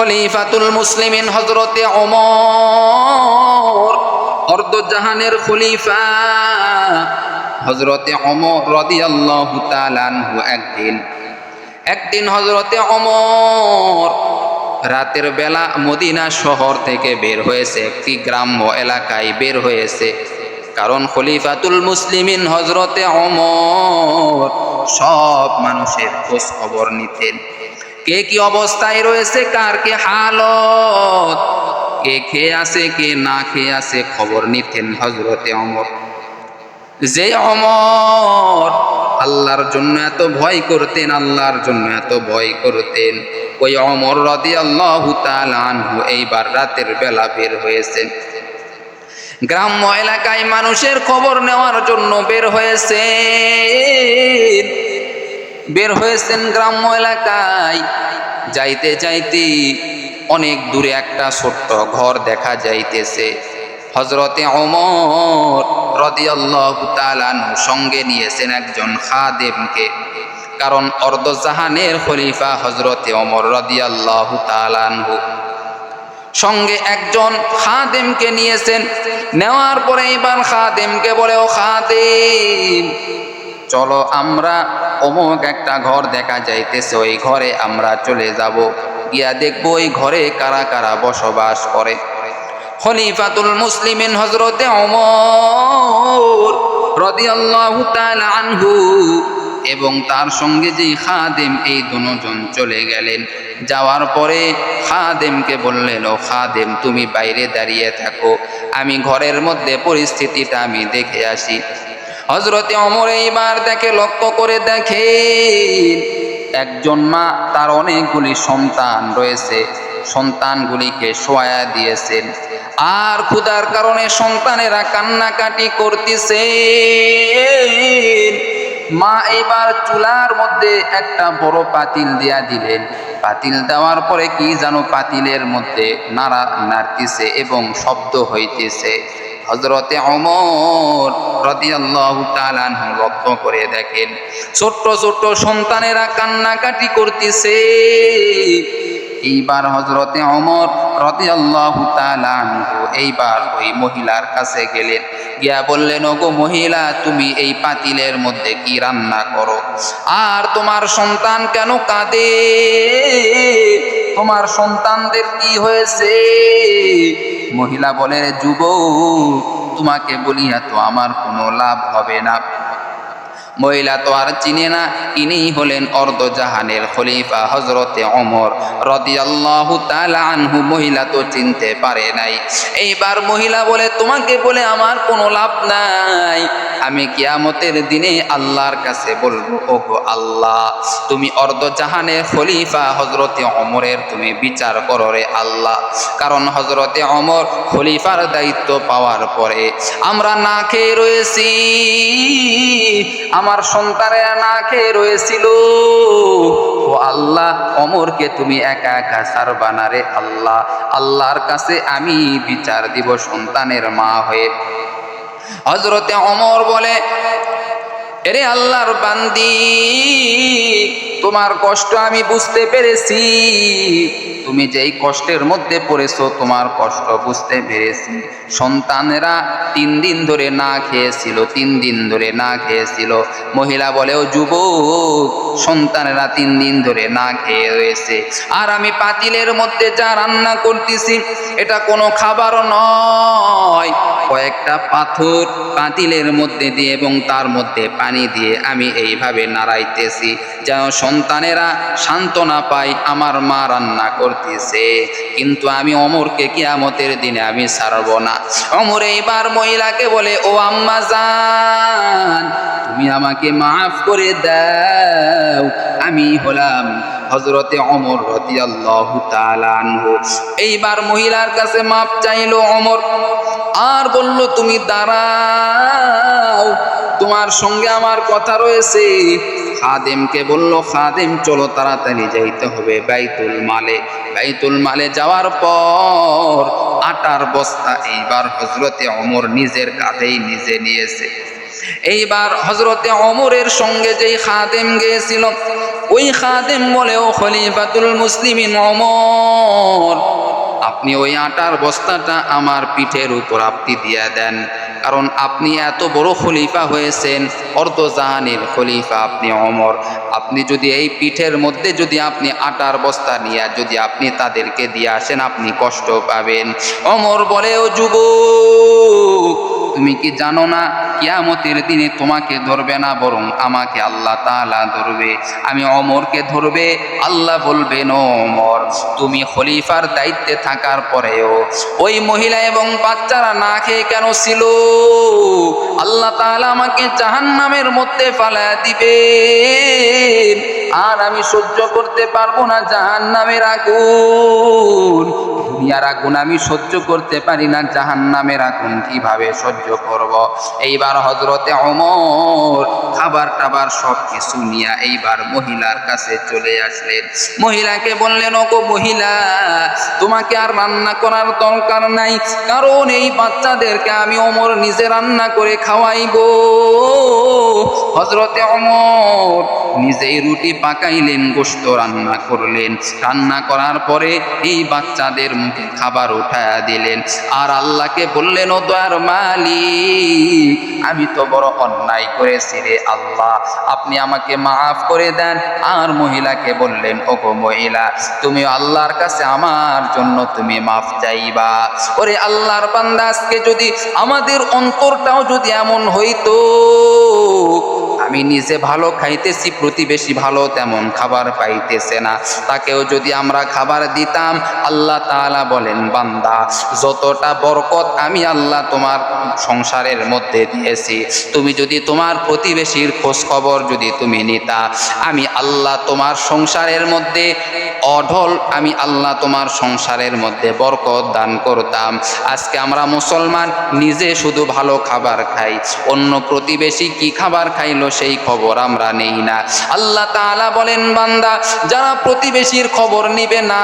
খলিফাতুল মুসলিমিন হজরতে অমর অর্ধজাহানের খলিফা। হজরতে অমর রদিয়াল্লাহু তাআলাহু একদিন একদিন হজরতে অমর রাতের বেলা মদিনা শহর থেকে বের হয়েছে, একটি গ্রাম্য এলাকায় বের হয়েছে। কারণ খলিফাতুল মুসলিমিন হজরতে অমর সব মানুষের খোঁজ খবর নিতেন। কে কি অবস্থায় রয়েছে, কার কে হালত, কে খেয়ে আছে, কে না খেয়ে আছে, খবর নিতেন হজরতে অমর। যে অমর আল্লাহর জন্য এত ভয় করতেন, আল্লাহর জন্য এত ভয় করতেন। ওই অমর রদি আল্লাহ আনহু এইবার রাতের বেলা বের হয়েছেন গ্রাম্য এলাকায় মানুষের খবর নেওয়ার জন্য বের হয়েছে। বের হয়েছেন গ্রাম্য এলাকায়। যাইতে যাইতে অনেক দূরে একটা ছোট্ট ঘর দেখা যাইতেছে। হজরতে অমর রদিয়াল্লাহ তালানহু সঙ্গে নিয়েছেন একজন খাদেমকে। কারণ অর্ধজাহানের খলিফা হজরতে অমর রদিয়াল্লাহ সঙ্গে একজন খাদেমকে নিয়েছেন। নেওয়ার পরে এবার খাদেমকে বলে, ও খাদেম চলো আমরা অমুক একটা ঘর দেখা যাইতেছে, ওই ঘরে আমরা চলে যাব। গিয়া দেখব ওই ঘরে কারা কারা বসবাস করে। খলিফাতুল মুসলিমিন হজরতে অমর রদিয়াল্লাহু তাআলা এবং তার সঙ্গে যে খাদেম, এই দুজন চলে গেলেন। যাওয়ার পরে খাদেমকে বললেন, ও খাদেম, তুমি বাইরে দাঁড়িয়ে থাকো। আমি ঘরের মধ্যে পরিস্থিতিটা আমি দেখে আসি। হজরতে অমর এইবার দেখে লক্ষ্য করে দেখে একজন মা, তার অনেকগুলি সন্তান রয়েছে। সন্তানগুলিকে সোয়া দিয়েছেন। আর ক্ষুধার কারণে সন্তানেরা কান্নাকাটি করতেছে মা এবার চুলার মধ্যে একটা বড় পাতিল দিয়া দিলেন। পাতিল দেওয়ার পরে কি জানো পাতিলের মধ্যে নাড়া নাড়তিছে এবং শব্দ হইতেছে। হজরতে অমর তাআলাহু লক্ষ্য করে দেখেন, ছোট্ট ছোট্ট সন্তানেরা কান্নাকাটি করতেছে। এইবার হজরতে অমর রদিয়াল্লাহু তাআলাহু এইবার ওই মহিলার কাছে গেলেন, গিয়া বললেন, ওগো মহিলা, তুমি এই পাতিলের মধ্যে কি রান্না করো? আর তোমার সন্তান কেন কাঁদে? তোমার সন্তানদের কি হয়েছে? মহিলা বলে যুব তোমাকে বলিয়া তো আমার কোনো লাভ হবে না। মহিলা তো আর চিনে না, ইনি হলেন অর্ধজাহানের খলিফা হজরতে অমর রদিয়াল্লাহু আল্লাহ মহিলা তো চিনতে পারে নাই। এইবার মহিলা বলে, তোমাকে বলে আমার কোনো লাভ নাই। আমি কিয়ামতের দিনে আল্লাহর কাছে বলব, ওগো আল্লাহ, তুমি অর্ধজাহানের খলিফা হজরতে অমরের তুমি বিচার করো রে আল্লাহ। কারণ হজরতে অমর খলিফার দায়িত্ব পাওয়ার পরে আমরা না খেয়ে রয়েছি, আমার সন্তানেরা না খেয়ে রয়েছিল। ও আল্লাহ অমরকে তুমি একা একা সারবা না রে আল্লাহ। আল্লাহর কাছে আমি বিচার দিব সন্তানের মা হয়ে। হজরতে অমর বলে এরে আল্লাহর বান্দি তোমার কষ্ট আমি বুঝতে পেরেছি। তুমি যেই কষ্টের মধ্যে পড়েছো, তোমার কষ্ট বুঝতে পেরেছি। সন্তানেরা তিন দিন ধরে না খেয়েছিল, তিন দিন ধরে না খেয়েছিল। মহিলা বলেও যুবক, সন্তানেরা তিন দিন ধরে না খেয়ে রয়েছে। আর আমি পাতিলের মধ্যে যা রান্না করতেছি, এটা কোনো খাবার নয়। কয়েকটা পাথর পাতিলের মধ্যে দিয়ে এবং তার মধ্যে পানি দিয়ে আমি এইভাবে নাড়াইতেছি, যেন সন্তানেরা সান্ত্বনা পায়, আমার মা রান্না করতেছে, কিন্তু আমি অমরকে কিয়ামতের দিনে আমি ছাড়ব না। অমর এইবার মহিলাকে বলে, ও আম্মা জান, তুমি আমাকে মাফ করে দাও। আমি হলাম হজরতে অমর রতি আল্লাহ এইবার মহিলার কাছে মাপ চাইলো অমর, আর বলল তুমি দাঁড়াও। তোমার সঙ্গে আমার কথা রয়েছে। খাদেমকে বলল, খাদেম, চলো তাড়াতাড়ি যাইতে হবে বাইতুল মালে। বাইতুল মালে যাওয়ার পর আটার বস্তা এইবার হজরতে অমর নিজের কাঁধেই নিজে নিয়েছে। এইবার হজরতে অমরের সঙ্গে যেই খাদেম গিয়েছিল, ওই খাদেম বলে ও খলিফাতুল মুসলিমিন অমর আপনি ওই আটার বস্তাটা আমার পিঠের উপর আপনি দিয়ে দেন। কারণ আপনি এত বড় খলিফা হয়েছেন অর্ধজাহানের খলিফা আপনি অমর। আপনি যদি এই পিঠের মধ্যে যদি আপনি আটার বস্তা নিয়ে যদি আপনি তাদেরকে দিয়ে আসেন, আপনি কষ্ট পাবেন। অমর বলেও ও যুবক তুমি কি জানো না? কিয়ামতের দিনে তোমাকে ধরবে না, বরং আমাকে আল্লাহ তাআলা ধরবে। আমি অমরকে ধরবে, আল্লাহ বলবেন অমর, তুমি খলিফার দায়িত্বে থাকার পরেও ওই মহিলা এবং বাচ্চারা না খেয়ে কেন ছিল? আল্লাহ তাআলা আমাকে জাহান্নামের মধ্যে ফালা দিবেন। আর আমি সহ্য করতে পারব না জাহান্নামের আগুন। দুনিয়ার আগুন আমি সহ্য করতে পারি না, জাহান্নামের আগুন কীভাবে সহ্য করব। এইবার হজরতে অমর খাবার টাবার সব কিছু নিয়ে এইবার মহিলার কাছে চলে আসলেন। মহিলাকে বললেন, ওগো মহিলা, তোমাকে আর রান্না করার দরকার নাই, কারণ এই বাচ্চাদেরকে আমি অমর নিজে রান্না করে খাওয়াইবো। হজরতে অমর নিজেই রুটি পাকাইলেন গোস্ত রান্না করলেন। রান্না করার পরে এই বাচ্চাদের মুখে খাবার উঠায়া দিলেন। আর আল্লাহকে বললেন, ও দয়ার মালিক, আমি তো বড় অন্যায় করেছি রে আল্লাহ। আপনি আমাকে মাফ করে দেন। আর মহিলাকে বললেন, ওগো মহিলা, তুমি আল্লাহর কাছে আমার জন্য তুমি মাফ চাইবা। ওরে আল্লাহর বান্দা, আজকে যদি আমাদের অন্তরটাও যদি এমন হইতো আমি নিজে ভালো খাইতেছি, প্রতিবেশী ভালো তেমন খাবার পাইতেছে না। তাকেও যদি আমরা খাবার দিতাম, আল্লাহ তাআলা বলেন, বান্দা, যতটা বরকত আমি আল্লাহ তোমার সংসারের মধ্যে দিয়েছি, তুমি যদি তোমার প্রতিবেশীর খোঁজ খবর যদি তুমি নিতা, আমি আল্লাহ তোমার সংসারের মধ্যে অঢল, আমি আল্লাহ তোমার সংসারের মধ্যে বরকত দান করতাম। আজকে আমরা মুসলমান, নিজে শুধু ভালো খাবার খাই, অন্য প্রতিবেশী কি খাবার খাইলো সেই খবর আমরা নেই না। আল্লাহ তাআলা বলেন, বান্দা, যারা প্রতিবেশীর খবর নিবে না,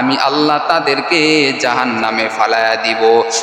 আমি আল্লাহ তাদেরকে জাহান নামে ফালায়া দিব।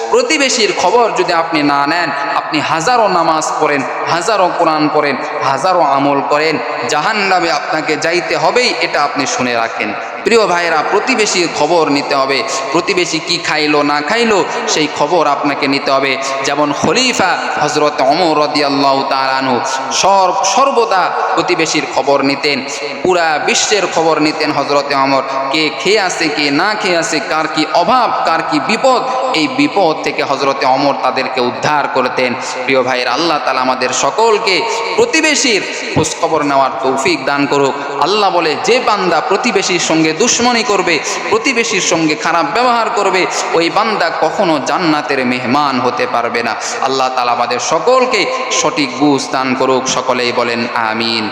প্রতিবেশীর খবর যদি আপনি না নেন, আপনি হাজারো নামাজ পড়েন, হাজারো কোরআন পড়েন, হাজারো আমল করেন জাহান নামে আপনাকে যাইতে হবেই, এটা আপনি শুনে রাখেন। প্রিয় ভাইয়েরা প্রতিবেশীর খবর নিতে হবে। প্রতিবেশী কি খাইলো, না খাইলো, সেই খবর আপনাকে নিতে হবে। যেমন খলিফা হজরত অমর রদিয়াল্লাহ তালানু সর, সর্বদা প্রতিবেশীর খবর নিতেন। পুরা বিশ্বের খবর নিতেন হজরতে অমর কে খেয়ে আছে, কে না খেয়ে আছে, কার কি অভাব, কার কি বিপদ এই বিপদ থেকে হজরতে অমর তাদেরকে উদ্ধার করতেন। প্রিয় ভাইয়ের, আল্লাহ তালা আমাদের সকলকে প্রতিবেশীর খোঁজখবর নেওয়ার তৌফিক দান করুক। আল্লাহ বলে, যে বান্দা প্রতিবেশীর সঙ্গে দুশ্মনী করবে, প্রতিবেশীর সঙ্গে খারাপ ব্যবহার করবে, ওই বান্দা কখনো জান্নাতের মেহমান হতে পারবে না। আল্লাহ তালা আমাদের সকলকে সঠিক বুঝ দান করুক, সকলেই বলেন, আমিন।